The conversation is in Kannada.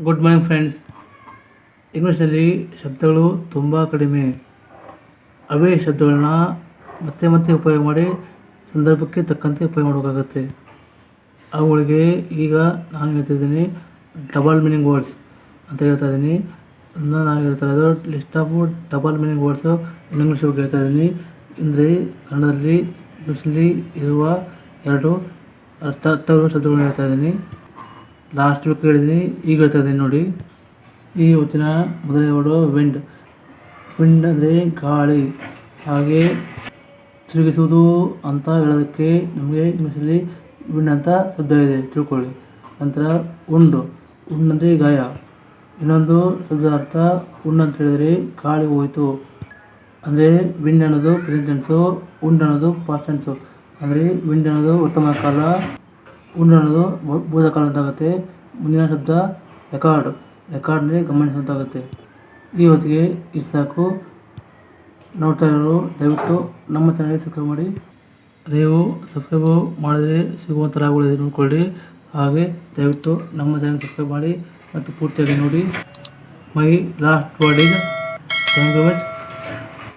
ಗುಡ್ ಮಾರ್ನಿಂಗ್ ಫ್ರೆಂಡ್ಸ್ ಇಂಗ್ಲೀಷಲ್ಲಿ ಶಬ್ದಗಳು ತುಂಬ ಕಡಿಮೆ. ಅವೇ ಶಬ್ದಗಳನ್ನ ಮತ್ತೆ ಮತ್ತೆ ಉಪಯೋಗ ಮಾಡಿ ಸಂದರ್ಭಕ್ಕೆ ತಕ್ಕಂತೆ ಉಪಯೋಗ ಮಾಡಬೇಕಾಗತ್ತೆ. ಅವುಗಳಿಗೆ ಈಗ ನಾನು ಹೇಳ್ತಿದ್ದೀನಿ ಡಬಲ್ ಮೀನಿಂಗ್ ವರ್ಡ್ಸ್ ಅಂತ ಹೇಳ್ತಾ ಇದ್ದೀನಿ. ನಾನು ಹೇಳ್ತಾ ಇರೋದು list of double meaning words English ಬಗ್ಗೆ ಹೇಳ್ತಾ ಇದ್ದೀನಿ. ಅಂದರೆ ಕನ್ನಡದಲ್ಲಿ, ಇಂಗ್ಲೀಷಲ್ಲಿ ಇರುವ ಎರಡು ಅರ್ಥ ಅರ್ಥವಿರುವ ಶಬ್ದಗಳನ್ನ ಹೇಳ್ತಾ ಇದ್ದೀನಿ. ಲಾಸ್ಟ್ ವೀಕ್ ಹೇಳಿದ್ದೀನಿ ಈಗ ಹೇಳ್ತಾ ಇದ್ದೀನಿ ನೋಡಿ. ಈ ಹೊತ್ತಿನ ಮೊದಲನೇ ವರ್ಡು ವಿಂಡ್ ವಿಂಡ್ ಅಂದರೆ ಗಾಳಿ. ಹಾಗೆ ತಿರುಗಿಸುವುದು ಅಂತ ಹೇಳೋದಕ್ಕೆ ನಮಗೆ ಇಂಗ್ಲೀಷಲ್ಲಿ ವಿಂಡ್ ಅಂತ ಶಬ್ದ ಇದೆ, ತಿಳ್ಕೊಳ್ಳಿ. ನಂತರ ಉಂಡು. ಉಂಡು ಅಂದರೆ ಗಾಯ. ಇನ್ನೊಂದು ಶಬ್ದ ಅರ್ಥ ಉಂಡು ಅಂತ ಹೇಳಿದರೆ ಗಾಳಿ ಹೋಯಿತು. ಅಂದರೆ ವಿಂಡ್ ಅನ್ನೋದು ಪ್ರೆಸೆಂಟ್ ಉಂಡು ಅನ್ನೋದು ಪಾಸ್ಟ್ ಟೆನ್ಸು ಅಂದರೆ ವಿಂಡ್ ಅನ್ನೋದು ವರ್ತಮಾನ ಕಾಲ. ಉಂಡು ಅನ್ನೋದು ಭೂ- ಭೂತಕಾಲ ಅಂತಾಗುತ್ತೆ ಮುಂದಿನ ಶಬ್ದ ರೆಕಾರ್ಡ್. ರೆಕಾರ್ಡ್ ಅಂದರೆ ಗಮನಿಸುವಂತಾಗುತ್ತೆ ಈ ಹೊತ್ತಿಗೆ ಇದು ಸಾಕು. ನೋಡ್ತಾ ಇರೋರು ದಯವಿಟ್ಟು ನಮ್ಮ ಚಾನಲ್ಗೆ ಸಬ್ಸ್ಕ್ರೈಬ್ ಮಾಡಿ. ನೀವು ಸಬ್ಸ್ಕ್ರೈಬ್ ಮಾಡಿದರೆ ಸಿಗುವಂಥ ಇದೆ ನೋಡ್ಕೊಳ್ಳಿ. ಹಾಗೆ ದಯವಿಟ್ಟು ನಮ್ಮ ಚಾನಲ್ ಸಬ್ಸ್ಕ್ರೈಬ್ ಮಾಡಿ ಮತ್ತು ಪೂರ್ತಿಯಾಗಿ ನೋಡಿ. My last word thank you much